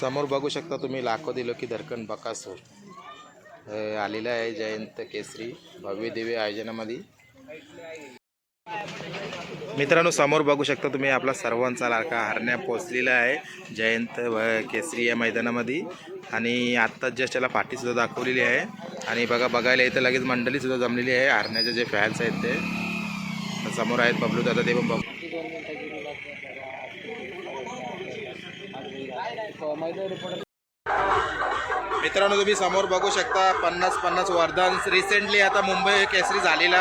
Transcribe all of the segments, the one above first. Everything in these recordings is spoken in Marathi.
समोर बघू शकता तुम्ही लाखो दिलो की धरकन बकासूर आलेला आहे जयंत केसरी भव्य दिव्य आयोजनामध्ये. मित्रांनो समोर बघू शकता तुम्ही आपला सर्वांचा लाडका हरण्या पोचलेला आहे. जयंत केसरी या मैदानामध्ये. आणि आत्ताच जस्ट त्याला पाठीसुद्धा दाखवलेली आहे. आणि बघा बघायला इथं लगेच मंडळीसुद्धा जमलेली आहे. हरण्याचे जे फॅन्स आहेत ते. समोर आहेत बबलू दादा ते पण बघ. मित्रांनो तुम्ही समोर बघू शकता पन्नास पन्नास वरदान. रिसेंटली आता मुंबई केसरी झालेला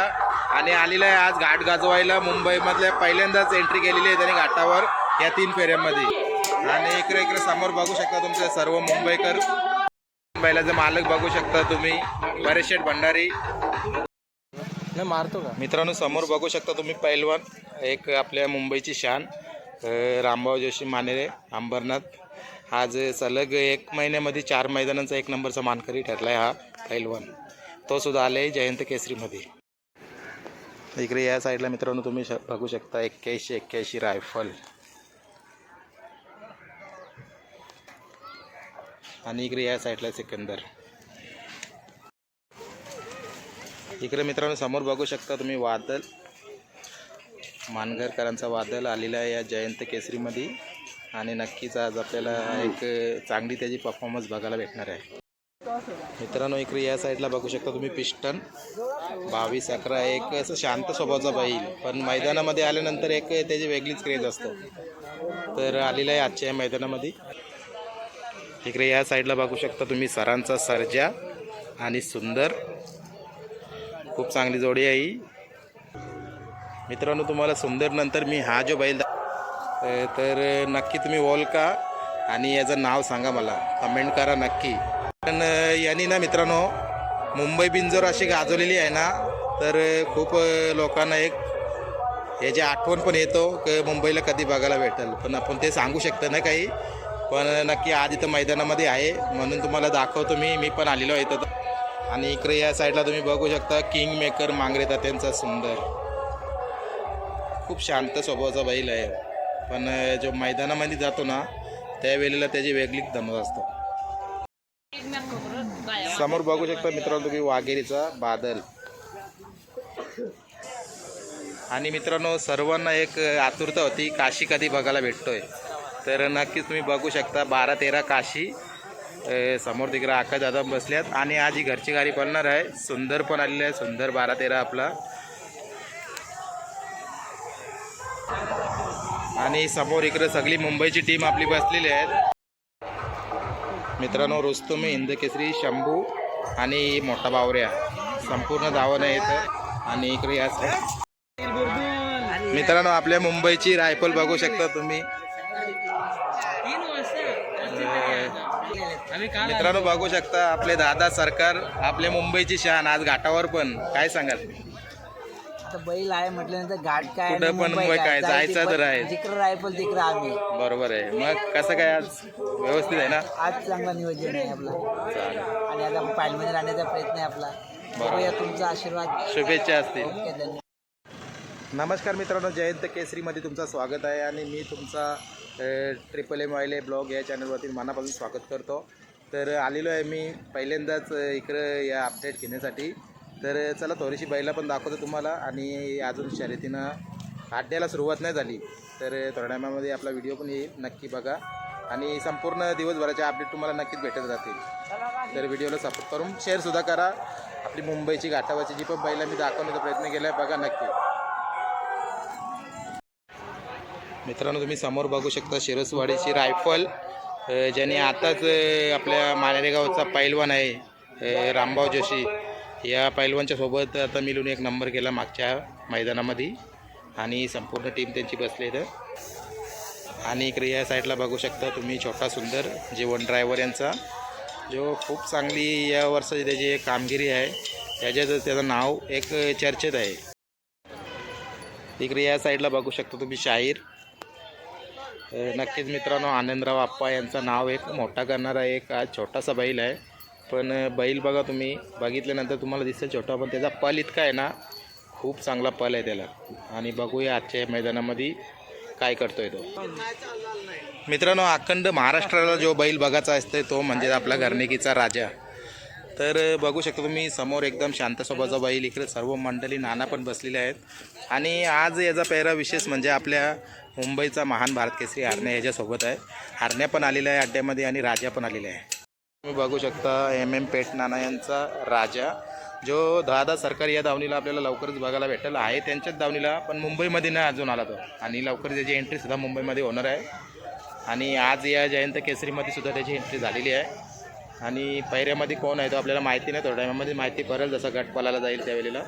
आणि आलेला आहे आज घाट गाजवायला. मुंबईमधल्या पहिल्यांदाच एंट्री केलेली आहे त्यांनी घाटावर या तीन फेऱ्यांमध्ये. आणि इकडे इकडे समोर बघू शकता तुमचे सर्व मुंबईकर. बैलाचे मालक बघू शकता तुम्ही बरेच शेठ भंडारी. नाही मारतो का? मित्रांनो समोर बघू शकता तुम्ही पैलवान एक आपल्या मुंबईची शान रामभाऊ जोशी मानेरे अंबरनाथ. आज सलग एक महिन्यामध्ये चार मैदानांचा एक नंबरचा मानकरी ठरला आहे हा पैलवान. तो सुद्धा आले जयंत केसरीमध्ये. इकडे या साईडला मित्रांनो तुम्ही श बघू शकता एक्क्याऐंशी एक्क्याऐंशी रायफल. आणि इकडे या साईडला सिकंदर. इकडे मित्रांनो समोर बघू शकता तुम्ही वादल. मानगरकरांचा वादल आलेला आहे या जयंत केसरीमध्ये. आणि नक्कीच आज आपल्याला एक चांगली त्याची परफॉर्मन्स बघायला भेटणार आहे. मित्रांनो इकडे या साईडला बघू शकता तुम्ही पिस्टन. बावीस अकरा एक असं शांत स्वभावाचा बैल. पण मैदानामध्ये आल्यानंतर एक त्याची वेगळीच क्रेज असतो. तर आलेला आहे आजच्या या मैदानामध्ये. इकडे या साईडला बघू शकता तुम्ही सरांचा सर्जा आणि सुंदर. खूप चांगली जोडी आहे ही. मित्रांनो तुम्हाला सुंदर नंतर मी हा जो बैल दा- तर नक्की तुम्ही वॉल का आणि याचं नाव सांगा मला. कमेंट करा नक्की. पण यांनी ना मित्रांनो मुंबई बिंजोर अशी गाजवलेली आहे ना तर खूप लोकांना एक याची आठवण पण येतो की मुंबईला कधी बघायला भेटेल. पण आपण ते सांगू शकतो ना काही. पण नक्की आज इथं मैदानामध्ये आहे. म्हणून तुम्हाला दाखवतो मी. मी पण आलेलो आहे इथं. आणि इकडे या साईडला तुम्ही बघू शकता किंग मेकर मांगरेता त्यांचा सुंदर. खूप शांत स्वभावाचा बैल आहे. पण जो मैदानामध्ये जातो ना त्यावेळेला त्याची वेगळीच धमक असतो. समोर बघू शकता मित्रांनो तुम्ही वाघेरीचा बादल. आणि मित्रांनो सर्वांना एक आतुरता होती काशी कधी बघायला भेटतोय. तर नक्कीच तुम्ही बघू शकता बारा तेरा काशी समोर तिकडे आकाश दादा बसल्यात. आणि आज ही घरची गाडी पळणार आहे. सुंदर पण आलेली आहे सुंदर बारा तेरा आपला. आणि समोर इकडे सगळी मुंबईची टीम आपली बसलेली आहे मित्रांनो रुस्तुमी हिंदकेसरी शंभू आणि मोठा बावऱ्या. संपूर्ण धावणं येतं आणि इकडे या मित्रांनो आपल्या मुंबईची रायफल बघू शकता तुम्ही. मित्रांनो बघू शकता आपले दादा सरकार आपल्या मुंबईची शान आज घाटावर पण. काय सांगाल? आता बैल आहे म्हटल्यानंतर घाट काय कुठं पण मुंबई काय? जायची तर आहे. जिकडं रायफल तिकडं आम्ही. बरोबर आहे. मग कसं काय आज? व्यवस्थित आहे ना? आज चांगला नियोजन आहे आपला. चालेल. आणि आता पालमध्ये राहण्याचा प्रयत्न आहे आपला. बघूया तुमचा आशीर्वाद. शुभेच्छा असतील. ओके, धन्यवाद. नमस्कार मित्रांनो जयंत केसरीमध्ये तुमचं स्वागत आहे आणि मी तुमचा अ, ट्रिपल एम वायले ब्लॉग या चॅनलवरती मनापासून स्वागत करतो. तर आलेलो आहे मी पहिल्यांदाच अ, इकडं या अपडेट घेण्यासाठी. तर चला थोडीशी बैला पण दाखवतो तुम्हाला. आणि अजून शर्यतीनं आड्याला सुरुवात नाही झाली तर थोड्या टायमामध्ये आपला व्हिडिओ पण येईल नक्की बघा. आणि संपूर्ण दिवसभराचे अपडेट तुम्हाला नक्कीच भेटत जातील. तर व्हिडिओला सपोर्ट करून शेअरसुद्धा करा. आपली मुंबईची घाटावरची जी पण बैला मी दाखवण्याचा प्रयत्न केला आहे बघा नक्की. मित्रांनो तुम्ही समोर बघू शकता शिरसवाडीची रायफल ज्याने आताच आपल्या मानेरेगावचा पैलवान आहे रामभाव रामभाऊ जोशी. या पैलवानच्या सोबत आता मिळून एक नंबर केला मागच्या मैदानामध्ये. आणि संपूर्ण टीम त्यांची बसली इथं. आणि इकडे या साईडला बघू शकता तुम्ही छोटा सुंदर जीवन ड्रायव्हर यांचा. जो खूप चांगली या वर्षाची त्याची एक कामगिरी आहे. त्याच्यात त्याचं नाव एक चर्चेत आहे. इकडे या साईडला बघू शकता तुम्ही शाहीर. नक्कीच मित्रांनो आनंदराव आप्पा यांचं नाव एक मोठा करणारा एक आज छोटासा बैल आहे. पण बैल बघा तुम्ही बघितल्यानंतर तुम्हाला दिसेल छोटा पण त्याचा पल इतका आहे ना खूप चांगला पल आहे त्याला. आणि बघूया आजच्या मैदानामध्ये काय करतोय तो. मित्रांनो अखंड महाराष्ट्राला जो बैल बघायचा असते तो म्हणजे आपला घरनिकीचा राजा. तर बघू शकता तुम्ही समोर एकदम शांत स्वभावाचा बैल इकडे सर्व मंडळी नाना पण बसलेले आहेत. आणि आज याचा पेहरा विशेष म्हणजे आपल्या मुंबईचा महान भारत केसरी हरण्या याच्यासोबत आहे. हरण्या पण आलेला आहे अड्ड्यामध्ये आणि राजा पण आलेला आहे. तुम्ही बघू शकता एम एम पेट नाना यांचा राजा जो दहा दहा सरकारी या धावणीला आपल्याला लवकरच बघायला भेटेल. आहे त्यांच्याच दावणीला पण मुंबईमध्ये नाही अजून आला तो. आणि लवकर त्याची एंट्रीसुद्धा मुंबईमध्ये होणार आहे. आणि आज या जयंत केसरीमध्ये सुद्धा त्याची एंट्री झालेली आहे. आणि पैऱ्यामध्ये कोण आहे तो आपल्याला माहिती नाही थोड्या टायमामध्ये माहिती पडेल जसं गट पलाला जाईल त्यावेळेला.